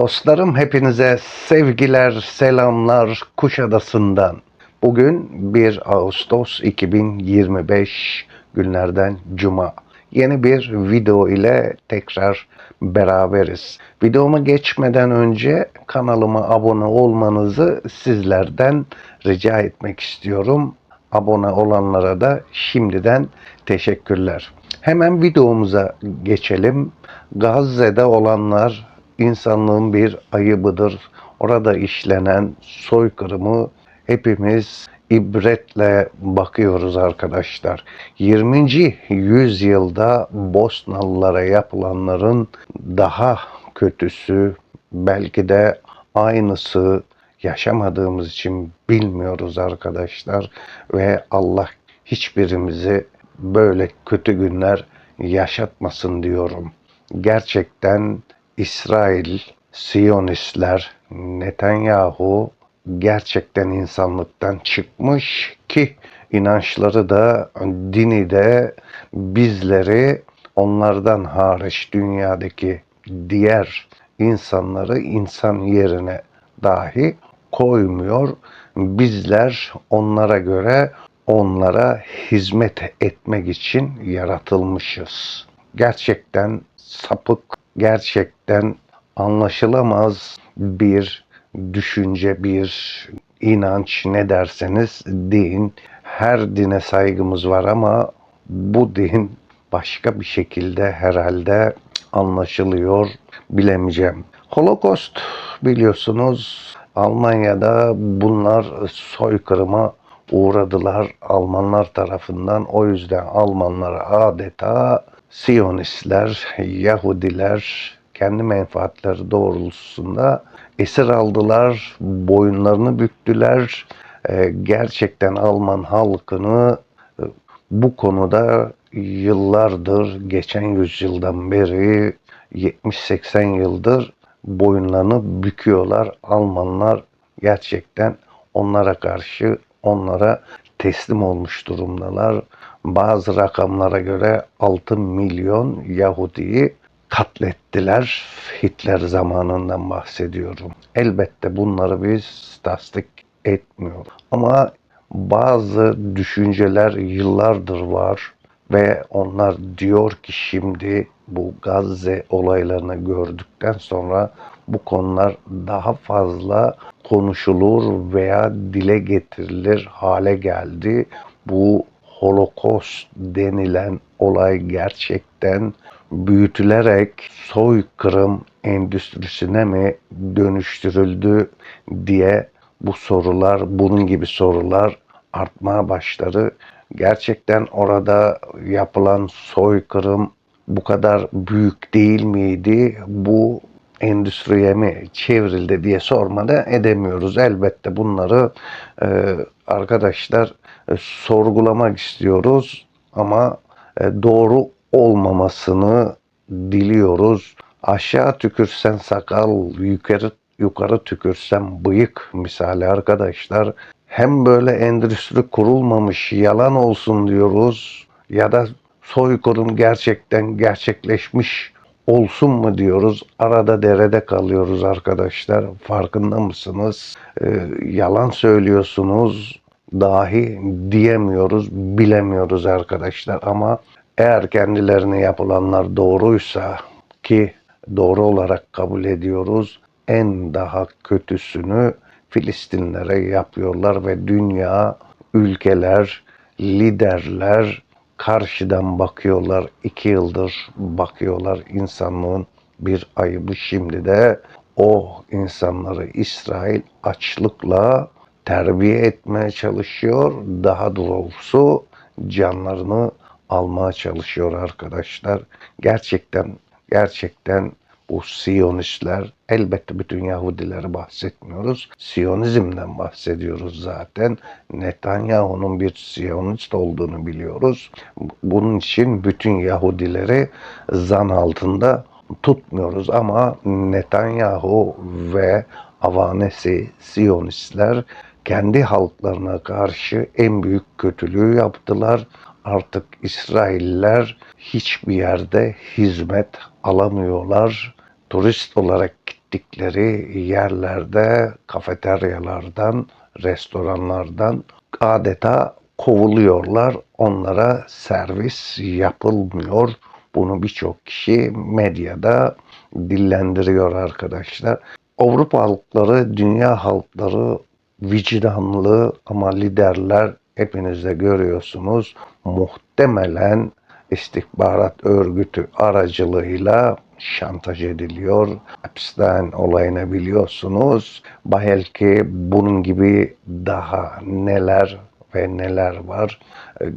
Dostlarım hepinize sevgiler, selamlar Kuşadası'ndan. Bugün 1 Ağustos 2025 günlerden Cuma. Yeni bir video ile tekrar beraberiz. Videoma geçmeden önce kanalıma abone olmanızı sizlerden rica etmek istiyorum. Abone olanlara da şimdiden teşekkürler. Hemen videomuza geçelim. Gazze'de olanlar insanlığın bir ayıbıdır. Orada işlenen soykırımı hepimiz ibretle bakıyoruz arkadaşlar. 20. yüzyılda Bosnalılara yapılanların daha kötüsü belki de aynısı yaşamadığımız için bilmiyoruz arkadaşlar ve Allah hiçbirimizi böyle kötü günler yaşatmasın diyorum. Gerçekten İsrail, Siyonistler, Netanyahu gerçekten insanlıktan çıkmış ki inançları da dini de bizleri onlardan hariç dünyadaki diğer insanları insan yerine dahi koymuyor. Bizler onlara göre onlara hizmet etmek için yaratılmışız. Gerçekten sapık, gerçekten anlaşılamaz bir düşünce, bir inanç ne derseniz deyin. Her dine saygımız var ama bu din başka bir şekilde herhalde anlaşılıyor bilemeyeceğim. Holocaust biliyorsunuz Almanya'da bunlar soykırıma uğradılar Almanlar tarafından. O yüzden Almanlar adeta Siyonistler, Yahudiler kendi menfaatleri doğrultusunda esir aldılar, boyunlarını büktüler. Ee, gerçekten Alman halkını e, bu konuda yıllardır, geçen yüzyıldan beri 70-80 yıldır boyunlarını büküyorlar. Almanlar gerçekten onlara karşı onlara teslim olmuş durumdalar. Bazı rakamlara göre 6 milyon Yahudi'yi katlettiler. Hitler zamanından bahsediyorum. Elbette bunları biz tasdik etmiyoruz. Ama bazı düşünceler yıllardır var ve onlar diyor ki şimdi bu Gazze olaylarını gördükten sonra bu konular daha fazla konuşulur veya dile getirilir hale geldi. Bu Holocaust denilen olay gerçekten büyütülerek soykırım endüstrisine mi dönüştürüldü diye bu sorular, bunun gibi sorular artmaya başladı. Gerçekten orada yapılan soykırım bu kadar büyük değil miydi? Bu endüstriye mi çevrildi diye sormada edemiyoruz. Elbette bunları e, arkadaşlar e, sorgulamak istiyoruz ama e, doğru olmamasını diliyoruz. Aşağı tükürsen sakal, yukarı yukarı tükürsen bıyık misali arkadaşlar. Hem böyle endüstri kurulmamış yalan olsun diyoruz ya da soykırım gerçekten gerçekleşmiş olsun mu diyoruz. Arada derede kalıyoruz arkadaşlar. Farkında mısınız? Ee, yalan söylüyorsunuz dahi diyemiyoruz, bilemiyoruz arkadaşlar. Ama eğer kendilerine yapılanlar doğruysa ki doğru olarak kabul ediyoruz en daha kötüsünü Filistinlere yapıyorlar ve dünya, ülkeler, liderler karşıdan bakıyorlar. iki yıldır bakıyorlar insanlığın bir ayıbı şimdi de o insanları İsrail açlıkla terbiye etmeye çalışıyor. Daha doğrusu canlarını almaya çalışıyor arkadaşlar. Gerçekten gerçekten bu Siyonistler elbette bütün Yahudileri bahsetmiyoruz. Siyonizmden bahsediyoruz zaten. Netanyahu'nun bir Siyonist olduğunu biliyoruz. Bunun için bütün Yahudileri zan altında tutmuyoruz ama Netanyahu ve avanesi Siyonistler kendi halklarına karşı en büyük kötülüğü yaptılar. Artık İsrailler hiçbir yerde hizmet alamıyorlar turist olarak gittikleri yerlerde kafeteryalardan, restoranlardan adeta kovuluyorlar. Onlara servis yapılmıyor. Bunu birçok kişi medyada dillendiriyor arkadaşlar. Avrupa halkları, dünya halkları vicdanlı ama liderler hepiniz de görüyorsunuz. Muhtemelen istihbarat örgütü aracılığıyla şantaj ediliyor. Epstein olayını biliyorsunuz. Belki bunun gibi daha neler ve neler var.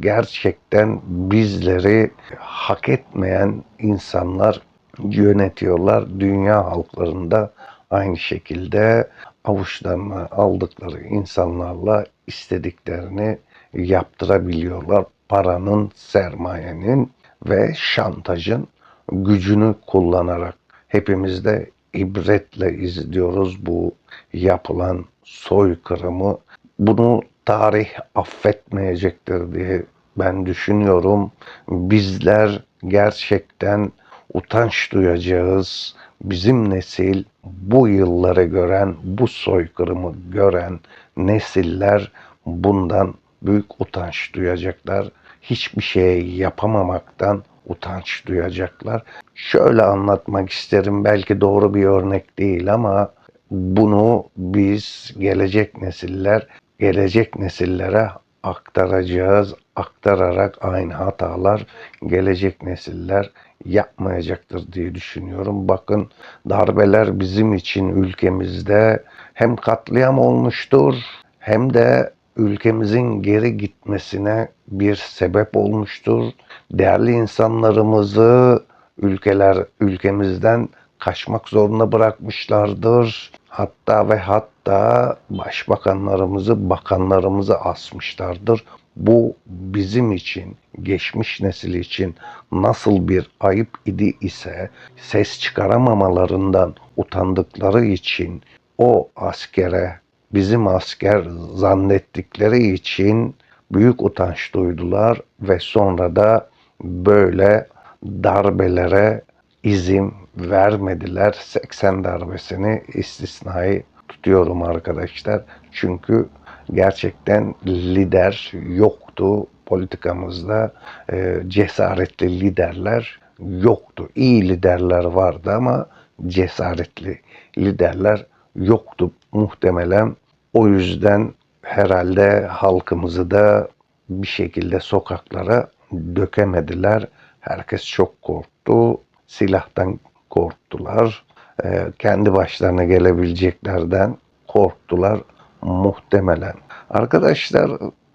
Gerçekten bizleri hak etmeyen insanlar yönetiyorlar. Dünya halklarında aynı şekilde avuçlarına aldıkları insanlarla istediklerini yaptırabiliyorlar. Paranın, sermayenin ve şantajın gücünü kullanarak hepimiz de ibretle izliyoruz bu yapılan soykırımı. Bunu tarih affetmeyecektir diye ben düşünüyorum. Bizler gerçekten utanç duyacağız. Bizim nesil bu yılları gören, bu soykırımı gören nesiller bundan büyük utanç duyacaklar. Hiçbir şey yapamamaktan utanç duyacaklar. Şöyle anlatmak isterim belki doğru bir örnek değil ama bunu biz gelecek nesiller gelecek nesillere aktaracağız. Aktararak aynı hatalar gelecek nesiller yapmayacaktır diye düşünüyorum. Bakın darbeler bizim için ülkemizde hem katliam olmuştur hem de ülkemizin geri gitmesine bir sebep olmuştur. Değerli insanlarımızı ülkeler ülkemizden kaçmak zorunda bırakmışlardır. Hatta ve hatta başbakanlarımızı, bakanlarımızı asmışlardır. Bu bizim için, geçmiş nesil için nasıl bir ayıp idi ise ses çıkaramamalarından utandıkları için o askere bizim asker zannettikleri için büyük utanç duydular ve sonra da böyle darbelere izin vermediler. 80 darbesini istisnai tutuyorum arkadaşlar. Çünkü gerçekten lider yoktu politikamızda. E, cesaretli liderler yoktu. İyi liderler vardı ama cesaretli liderler yoktu muhtemelen. O yüzden herhalde halkımızı da bir şekilde sokaklara dökemediler. Herkes çok korktu. Silahtan korktular. Ee, kendi başlarına gelebileceklerden korktular muhtemelen. Arkadaşlar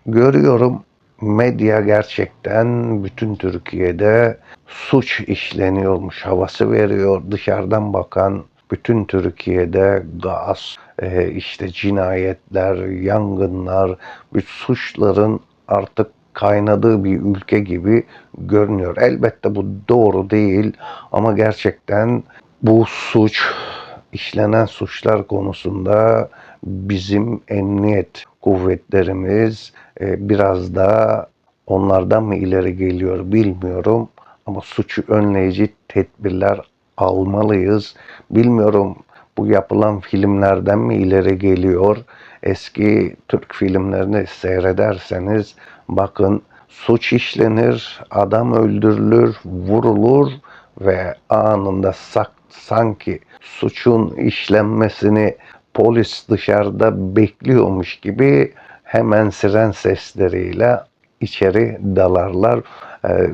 görüyorum medya gerçekten bütün Türkiye'de suç işleniyormuş havası veriyor. Dışarıdan bakan bütün Türkiye'de gaz, e, işte cinayetler, yangınlar, bir suçların artık kaynadığı bir ülke gibi görünüyor. Elbette bu doğru değil ama gerçekten bu suç, işlenen suçlar konusunda bizim emniyet kuvvetlerimiz e, biraz da onlardan mı ileri geliyor bilmiyorum ama suçu önleyici tedbirler almalıyız. Bilmiyorum bu yapılan filmlerden mi ileri geliyor? Eski Türk filmlerini seyrederseniz bakın suç işlenir, adam öldürülür, vurulur ve anında sak, sanki suçun işlenmesini polis dışarıda bekliyormuş gibi hemen siren sesleriyle içeri dalarlar. Ee,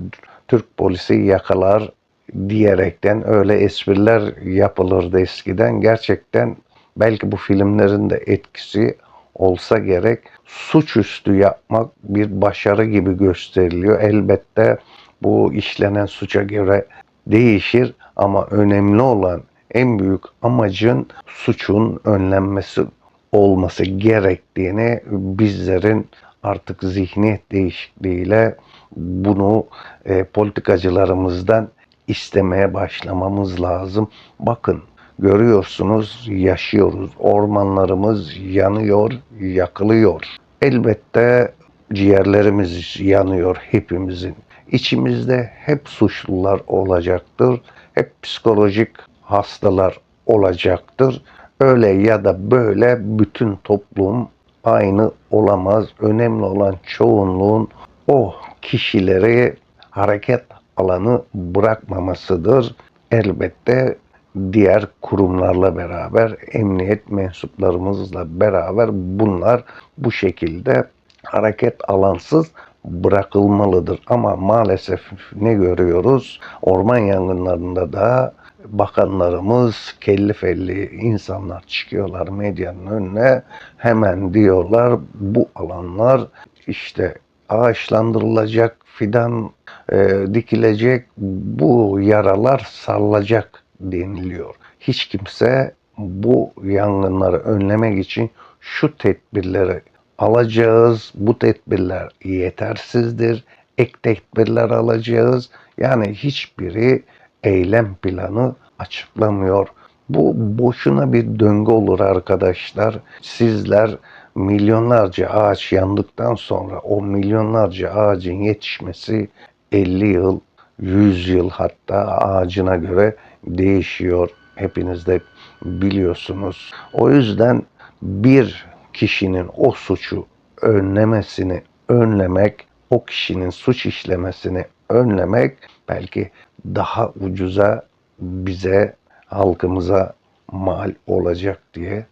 Türk polisi yakalar diyerekten öyle espriler yapılırdı eskiden. Gerçekten belki bu filmlerin de etkisi olsa gerek suçüstü yapmak bir başarı gibi gösteriliyor. Elbette bu işlenen suça göre değişir ama önemli olan en büyük amacın suçun önlenmesi olması gerektiğini bizlerin artık zihniyet değişikliğiyle bunu e, politikacılarımızdan istemeye başlamamız lazım. Bakın görüyorsunuz yaşıyoruz. Ormanlarımız yanıyor, yakılıyor. Elbette ciğerlerimiz yanıyor hepimizin. İçimizde hep suçlular olacaktır. Hep psikolojik hastalar olacaktır. Öyle ya da böyle bütün toplum aynı olamaz. Önemli olan çoğunluğun o kişileri hareket alanı bırakmamasıdır. Elbette diğer kurumlarla beraber, emniyet mensuplarımızla beraber bunlar bu şekilde hareket alansız bırakılmalıdır. Ama maalesef ne görüyoruz? Orman yangınlarında da bakanlarımız, kelli felli insanlar çıkıyorlar medyanın önüne. Hemen diyorlar bu alanlar işte ağaçlandırılacak, fidan e, dikilecek, bu yaralar sarılacak deniliyor. Hiç kimse bu yangınları önlemek için şu tedbirleri alacağız. Bu tedbirler yetersizdir. Ek tedbirler alacağız. Yani hiçbiri eylem planı açıklamıyor. Bu boşuna bir döngü olur arkadaşlar. Sizler milyonlarca ağaç yandıktan sonra o milyonlarca ağacın yetişmesi 50 yıl, 100 yıl hatta ağacına göre değişiyor. Hepiniz de biliyorsunuz. O yüzden bir kişinin o suçu önlemesini önlemek, o kişinin suç işlemesini önlemek belki daha ucuza bize, halkımıza mal olacak diye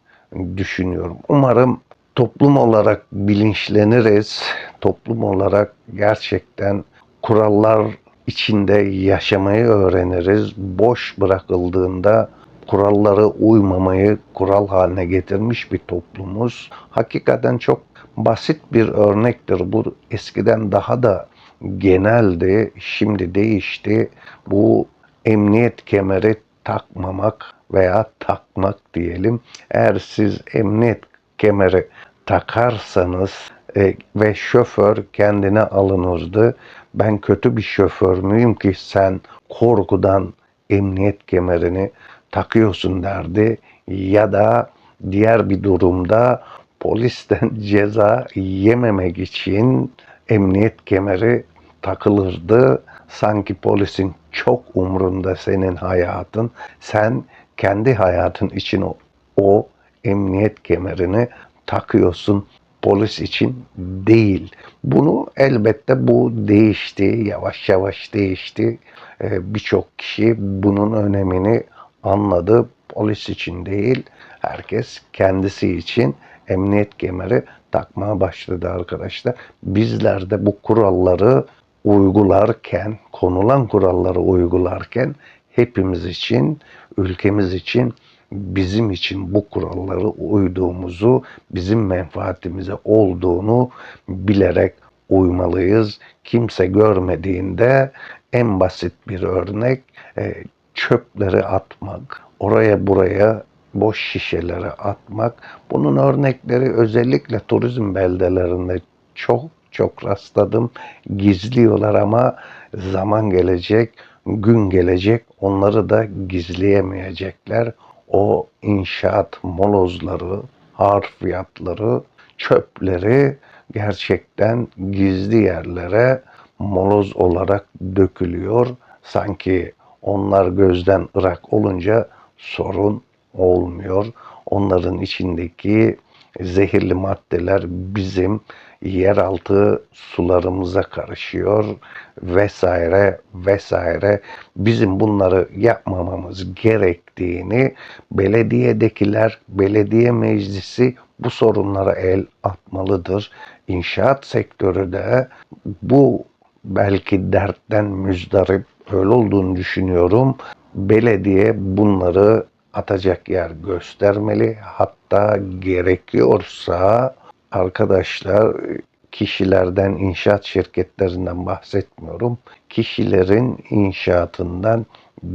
düşünüyorum. Umarım toplum olarak bilinçleniriz. Toplum olarak gerçekten kurallar içinde yaşamayı öğreniriz. Boş bırakıldığında kuralları uymamayı kural haline getirmiş bir toplumuz. Hakikaten çok basit bir örnektir. Bu eskiden daha da geneldi. Şimdi değişti. Bu emniyet kemeri takmamak veya takmak diyelim. Eğer siz emniyet kemeri takarsanız e, ve şoför kendine alınırdı. Ben kötü bir şoför müyüm ki sen korkudan emniyet kemerini takıyorsun derdi ya da diğer bir durumda polisten ceza yememek için emniyet kemeri takılırdı. Sanki polisin çok umrunda senin hayatın. Sen kendi hayatın için o, o emniyet kemerini takıyorsun. Polis için değil. Bunu elbette bu değişti. Yavaş yavaş değişti. Ee, Birçok kişi bunun önemini anladı. Polis için değil, herkes kendisi için emniyet kemeri takmaya başladı arkadaşlar. Bizler de bu kuralları uygularken, konulan kuralları uygularken hepimiz için, ülkemiz için, bizim için bu kuralları uyduğumuzu, bizim menfaatimize olduğunu bilerek uymalıyız. Kimse görmediğinde en basit bir örnek e, çöpleri atmak, oraya buraya boş şişeleri atmak. Bunun örnekleri özellikle turizm beldelerinde çok çok rastladım. Gizliyorlar ama zaman gelecek, gün gelecek onları da gizleyemeyecekler. O inşaat molozları, harfiyatları, çöpleri gerçekten gizli yerlere moloz olarak dökülüyor. Sanki onlar gözden ırak olunca sorun olmuyor. Onların içindeki zehirli maddeler bizim yeraltı sularımıza karışıyor vesaire vesaire. Bizim bunları yapmamamız gerektiğini belediyedekiler, belediye meclisi bu sorunlara el atmalıdır. İnşaat sektörü de bu belki dertten müzdarip öyle olduğunu düşünüyorum. Belediye bunları atacak yer göstermeli. Hatta gerekiyorsa arkadaşlar kişilerden, inşaat şirketlerinden bahsetmiyorum. Kişilerin inşaatından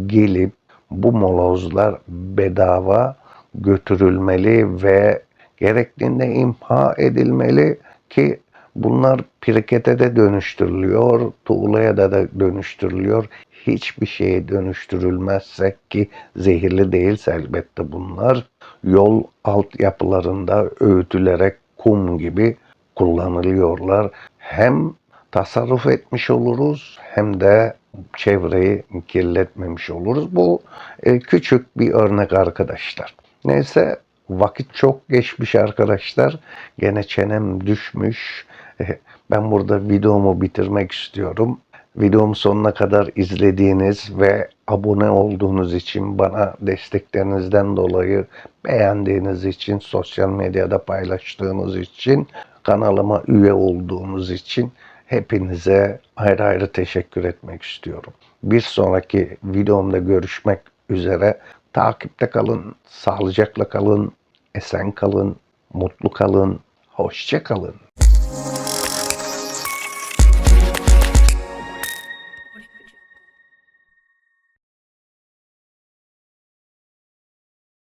gelip bu molozlar bedava götürülmeli ve gerektiğinde imha edilmeli ki bunlar pirikete de dönüştürülüyor, tuğlaya da, da dönüştürülüyor. Hiçbir şeye dönüştürülmezsek ki zehirli değilse elbette bunlar yol altyapılarında öğütülerek kum gibi kullanılıyorlar. Hem tasarruf etmiş oluruz hem de çevreyi kirletmemiş oluruz. Bu e, küçük bir örnek arkadaşlar. Neyse vakit çok geçmiş arkadaşlar. Gene çenem düşmüş. Ben burada videomu bitirmek istiyorum. Videomu sonuna kadar izlediğiniz ve abone olduğunuz için bana desteklerinizden dolayı beğendiğiniz için, sosyal medyada paylaştığınız için, kanalıma üye olduğunuz için hepinize ayrı ayrı teşekkür etmek istiyorum. Bir sonraki videomda görüşmek üzere. Takipte kalın, sağlıcakla kalın, esen kalın, mutlu kalın, hoşça kalın.